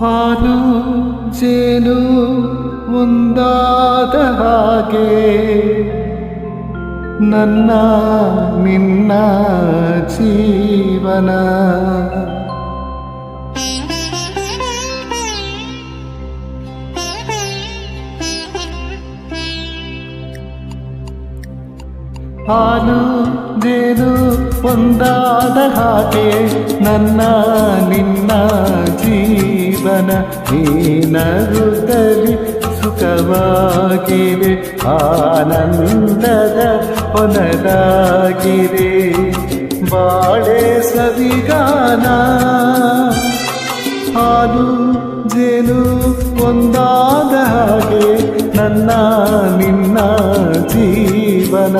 ಹಾಲು ಜೇನು ಒಂದಾದ ಹಾಗೆ. ನನ್ನ ನಿನ್ನ ಜೀವನ. ಹಾಲು ಜೇನು ಒಂದಾದ ಹಾಗೆ. ನನ್ನ ನಿನ್ನ ಜೀವನ ನೀನರುತ್ತಲಿ ಸುಖವಾಗಿದೆ ಆನಂದದ ಹೊನದಾಗಿದೆ. ಬಾಳೆ ಸವಿಗಾನ ಹಾಲು ಜೇನು ಒಂದಾದ ಹಾಗೆ ನನ್ನ ನಿನ್ನ ಜೀವನ.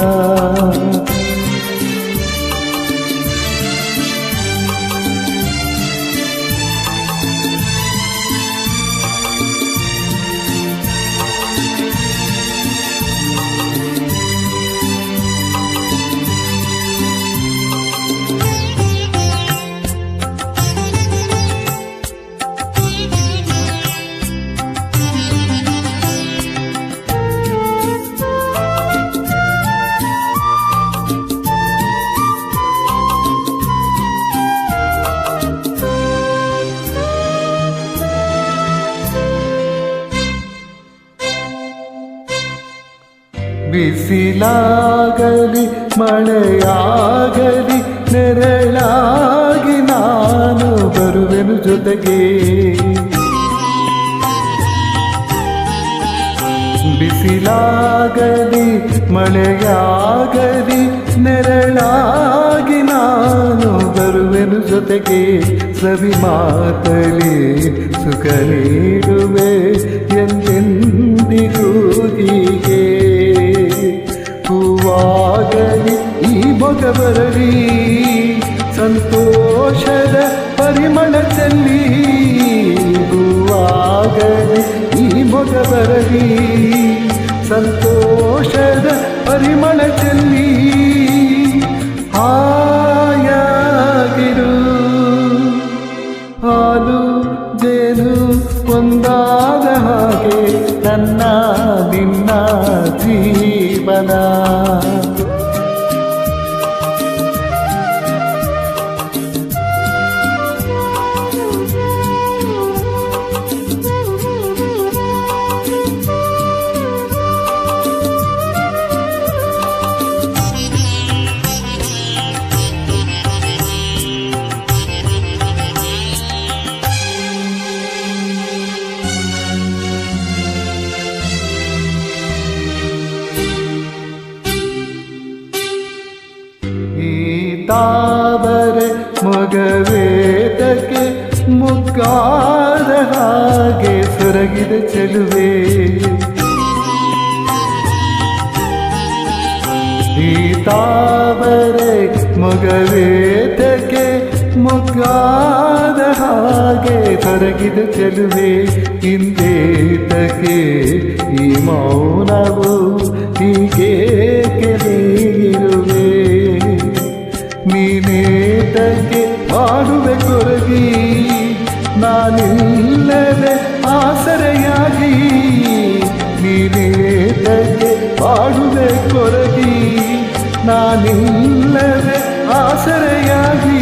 ಬಿಸಿಲಾಗಲಿ, ಮಳೆಯಾಗಲಿ, ನೆರಳಾಗಿ ನಾನು ಬರುವೆನು ಜೊತೆಗೆ. ಬಿಸಿಲಾಗಲಿ, ಮಳೆಯಾಗಲಿ, ನೆರಳಾಗಿ ನಾನು ಬರುವೆನು ಜೊತೆಗೆ. ಸವಿ ಮಾತಲಿ ಸುಖ ನೀಡುವೆ ಮೊಗ ಬರಲಿ, ಸಂತೋಷದ ಪರಿಮಳ ಚೆಲ್ಲಿ ಈ ಮೊಗ ಬರಲಿ, ಸಂತೋಷದ ಪರಿಮಳ ಚೆಲ್ಲಿ, ಹಾಯಾಗಿರು. ಹಾಲು, ಜೇನು ಒಂದಾದ ಹಾಗೆ ನನ್ನ ನಿನ್ನ ಜೀವನ. ತಾವರೆ ಮೊಗವೇದಕ್ಕೆ ಮುಕ್ಕಾದ ಹಾಗೆ ಸೊರಗಿದ ಚೆಲುವೆ. ಈ ಮಗವೇದಕ್ಕೆ ಮುಗ್ಗಾದ ಹಾಗೆ ಸೊರಗಿದ ಚೆಲುವೆ. ಹಿಂದೇತಕ್ಕೆ ಈ ಮೌನವು ಹೀಗೇಕೆ ನೀರುವೆ ನೀನೇತಕ್ಕೆ ಮಾಡುವೆ ಕೊರಗಿ, ನಾನಿಲ್ಲದೆ ಆಸರೆಯಾಗಿ ನೀನೇತಕ್ಕೆ ಮಾಡುವೆ ಕೊರಗಿ, ನಾನಿಲ್ಲದೆ ಆಸರೆಯಾಗಿ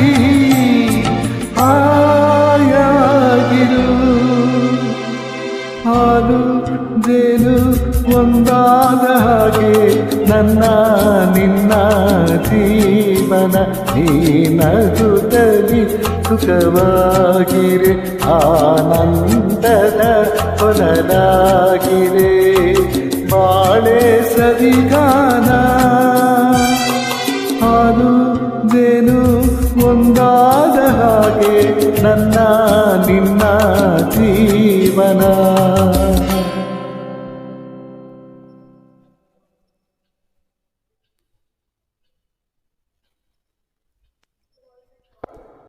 ಆಯಾಗಿರು ಹಾಲು ಜೇನು ಒಂದಾದ ಹಾಗೆ ನನ್ನ ನಿನ್ನ ಜೀವನ ನೀನಗುತ್ತಲಿ ಸುಖವಾಗಿರೆ ಆನಂದದ ಹೊಲದಾಗಿರೆ ಬಾಳೆ ಸವಿಗಾನ ಹಾಲು ಜೇನು ಒಂದಾದ ಹಾಗೆ ನನ್ನ ನಿನ್ನ ಜೀವನ.